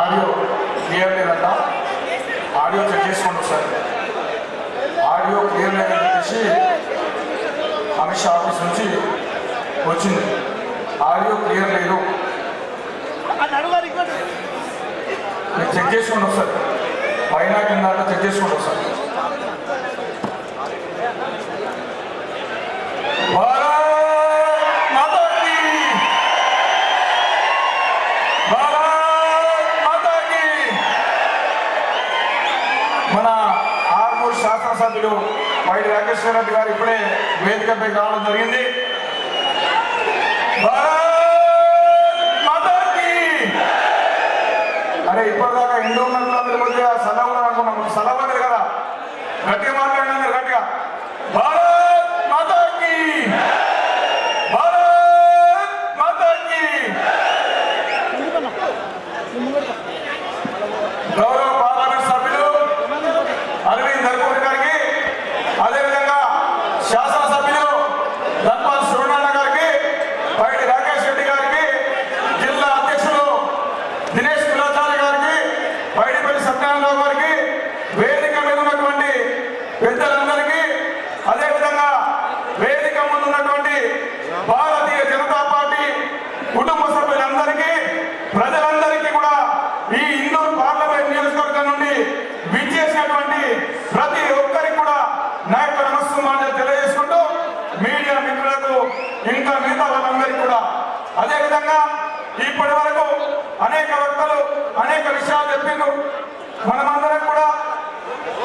Audio clear లేదంట. Audio check చేసుకోండి ఒకసారి. ఆడియో క్లియర్ లేదని చెప్పేసి అమిత్ షా ఆఫీస్ నుంచి వచ్చింది. ఆడియో క్లియర్ లేదు. మీరు చెక్ చేసుకోండి ఒకసారి. పైన కింద చెక్ చేసుకోండి ఒకసారి. శాసనసభ్యులు వైడి రాకేశ్వర రెడ్డి గారు ఇప్పుడే వేదికపై కావడం జరిగింది. అరే ఇప్పటిదాకా ఎండు ఉన్నట్లందరి మధ్య సలహా అనుకున్నాం. సలహా కదా. గట్టిగా మాట్లాడినా గట్టిగా. భారత్ మాతా భారత్ మాతా దినేష్ కులాచారి గారికి పైడిపల్లి సత్యనారాయణ గారికి వేదిక మీద ఉన్నటువంటి పెద్దలందరికీ అదేవిధంగా వేదిక ముందు ఉన్నటువంటి భారతీయ జనతా పార్టీ కుటుంబ సభ్యులందరికీ ప్రజలందరికీ కూడా ఈ ఇందూరు పార్లమెంట్ నియోజకవర్గం నుండి విచ్చేసినటువంటి ప్రతి ఒక్కరికి కూడా నా యొక్క తెలియజేసుకుంటూ మీడియా మిత్రులకు ఇంకా మిగతా వాళ్ళందరికీ కూడా. అదేవిధంగా ఇప్పటి వరకు అనేక వక్తలు అనేక విషయాలు చెప్పిండ్రు మనమందరం కూడా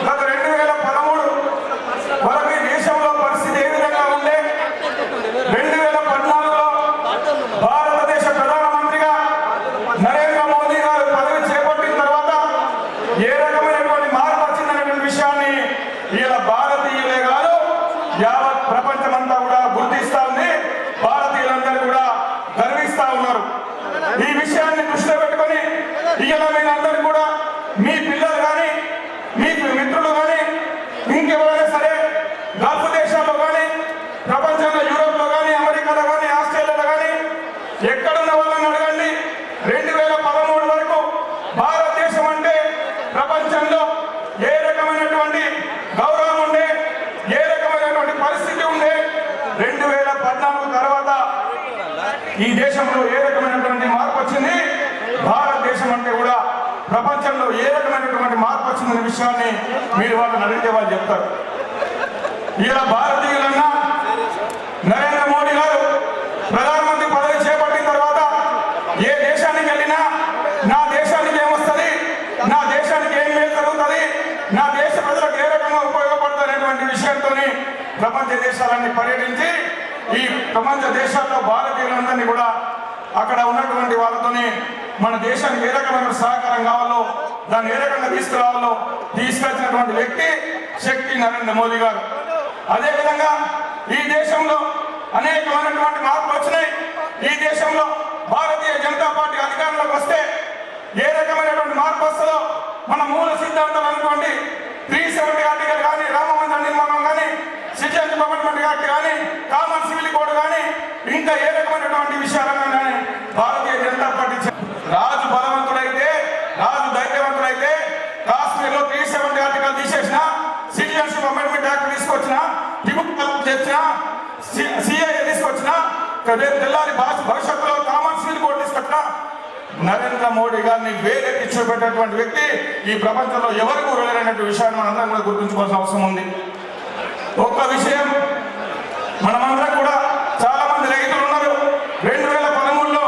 గత రెండు వేల పదమూడు వరకు ఈ దేశంలో పరిస్థితి ఏ విధంగా ఉండే? రెండు వేల పద్నాలుగులో భారతదేశ ప్రధానమంత్రిగా నరేంద్ర మోదీ గారు పదవి చేపట్టిన తర్వాత ఏ రకమైనటువంటి మార్పు వచ్చిందనేటువంటి విషయాన్ని ఇలా భారతీయులే కాదు యావత్ ప్రపంచమంతా కూడా గుర్తిస్తా ఉంది. భారతీయులందరూ కూడా గర్విస్తా ఉన్నారు. ఈ విషయాన్ని దృష్టిలో పెట్టుకొని మీరందరూ కూడా మీ పిల్లలు కానీ మీ మిత్రులు కానీ ఇంకెవరైనా సరే గల్ఫ్ దేశాల్లో కానీ ప్రపంచంలో యూరోప్లో కానీ అమెరికాలో కానీ ఆస్ట్రేలియాలో కానీ ఎక్కడున్న వాళ్ళని అడగండి. రెండు వేల పదమూడు వరకు భారతదేశం అంటే ప్రపంచంలో ఏ రకమైనటువంటి గౌరవం ఉండే ఏ రకమైనటువంటి పరిస్థితి ఉండే రెండు వేల పద్నాలుగు తర్వాత ఈ దేశంలో ఏ రకమైనటువంటి మార్పు వచ్చింది? భారతదేశం అంటే కూడా ప్రపంచంలో ఏ రకమైనటువంటి మార్పు వచ్చిందనే విషయాన్ని మీరు వాళ్ళని అడిగితే వాళ్ళు చెప్తారు. ఇలా భారతీయులన్నా నరేంద్ర మోడీ గారు ప్రధానమంత్రి పదవి చేపట్టిన తర్వాత ఏ దేశానికి వెళ్ళినా నా దేశానికి ఏమొస్తుంది నా దేశానికి ఏం మేలు జరుగుతుంది నా దేశ ప్రజలకు ఏ రకంగా ఉపయోగపడుతుంది విషయంతో ప్రపంచ దేశాలన్నీ పర్యటించి ఈ ప్రపంచ దేశాల్లో భారతీయులందరినీ కూడా అక్కడ ఉన్నటువంటి వాళ్ళతోనే మన దేశానికి ఏ రకమైన సహకారం కావాలో దాన్ని ఏ రకంగా తీసుకురావాలో తీసుకొచ్చినటువంటి వ్యక్తి శక్తి నరేంద్ర మోదీ గారు. అదేవిధంగా ఈ దేశంలో అనేకమైనటువంటి మార్పులు వచ్చినాయి. ఈ దేశంలో భారతీయ జనతా పార్టీ అధికారంలోకి వస్తే ఏ రకమైనటువంటి మార్పు వస్తుందో మన మూల సిద్ధాంతం అనుకోండి. త్రీ సెవెంటీ ఆర్టికల్ కానీ రామ మందిర నిర్మాణం కానీ సిటిజన్ గవర్నమెంట్ యాక్ట్ కానీ కామన్ సివిల్ కోడ్ ఇంకా ఏ రకమైనటువంటి విషయాలన్నా భారతీయ జనతా పార్టీ రాజు బలవంతుడైతే రాజు ధైర్యవంతుడైతే కాశ్మీర్లో త్రీ సెవెంటీ ఆర్టికల్ తీసేసిన సిటిజన్షిప్ అమెండ్మెంట్ యాక్ట్ తీసుకొచ్చిన టిబుక్ తెచ్చిన సిఐ తీసుకొచ్చిన తెల్లారి భాష భవిష్యత్తులో కామన్ సివిల్ కోడ్ తీసుకొచ్చిన నరేంద్ర మోడీ గారిని వేరెత్తి చూపెట్టేటువంటి వ్యక్తి ఈ ప్రపంచంలో ఎవరికి లేనటువంటి విషయాన్ని మనందరం కూడా గుర్తుంచుకోవాల్సిన అవసరం ఉంది. ఒక్క విషయం మనమందరం కూడా చాలా మంది రైతులు ఉన్నారు రెండు వేల పదమూడులో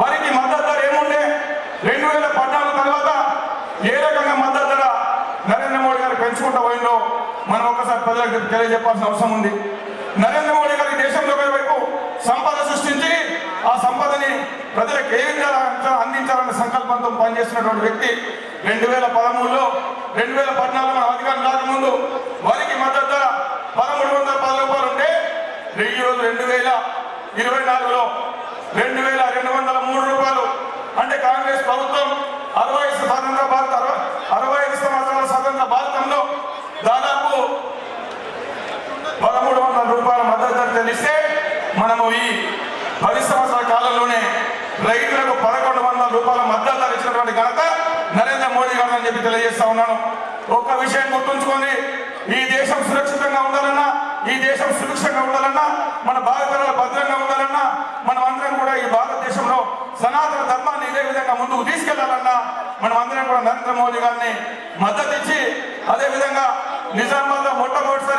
వారికి మద్దతు ధర ఏముండే రెండు వేల పద్నాలుగు తర్వాత ఏ రకంగా మద్దతు ధర నరేంద్ర మోడీ పోయిందో మనం ఒకసారి ప్రజలకు తెలియజెప్పాల్సిన అవసరం ఉంది. నరేంద్ర మోడీ గారి దేశంలో వైపు సంపద సృష్టించి ఆ సంపదని ప్రజలకు ఏ విధంగా అందించాలనే సంకల్పంతో పనిచేస్తున్నటువంటి వ్యక్తి రెండు వేల పదమూడులో రెండు వేల పద్నాలుగు అధికారం రాకముందు వారికి మద్దతు ధర పదమూడు వందల పది రూపాయలు ఉంటే ఈ రోజు రెండు వేల ఇరవై నాలుగులో రెండు వేల రెండు వందల మూడు రూపాయలు. అంటే కాంగ్రెస్ ప్రభుత్వం రైతులకు పదకొండు వందల రూపాయల మద్దతు ధర ఇచ్చినటువంటి ఘనత చేయాలని చెప్పి తెలియజేస్తా ఉన్నాను. ఒక్క విషయం గుర్తుంచుకొని ఈ దేశం సురక్షితంగా ఉండాలన్నా ఈ దేశం సురక్షితంగా ఉండాలన్నా మన భారతీయుల భద్రంగా ఉండాలన్నా మనం అందరం కూడా ఈ భారతదేశంలో సనాతన ధర్మాన్ని ఇదే విధంగా ముందుకు తీసుకెళ్ళాలన్నా మనం అందరం కూడా నరేంద్ర మోదీ గారిని మద్దతు ఇచ్చి అదే విధంగా నిజామాబాద్ మొట్టమొదటిసారి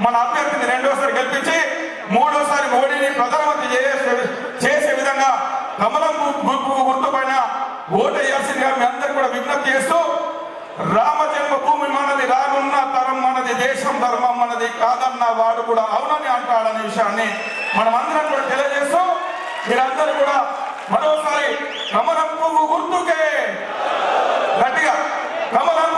మన అభ్యర్థిని రెండోసారి గెలిపించి మూడోసారి మోడీని ప్రధానమంత్రి చేసే చేసే విధంగా కమలం గుర్తుపైన ఓటు వేయాల్సిందిగా మీ అందరు కూడా విజ్ఞప్తి చేస్తూ రామ జన్మభూమి మనది రానున్న తరం మనది దేశం ధర్మం మనది కాదన్న వాడు కూడా అవునని అంటాడనే విషయాన్ని మనం అందరం కూడా తెలియజేస్తూ మీరందరూ కూడా మరోసారి కమలం పువ్వు గుర్తుకే గట్టిగా కమలం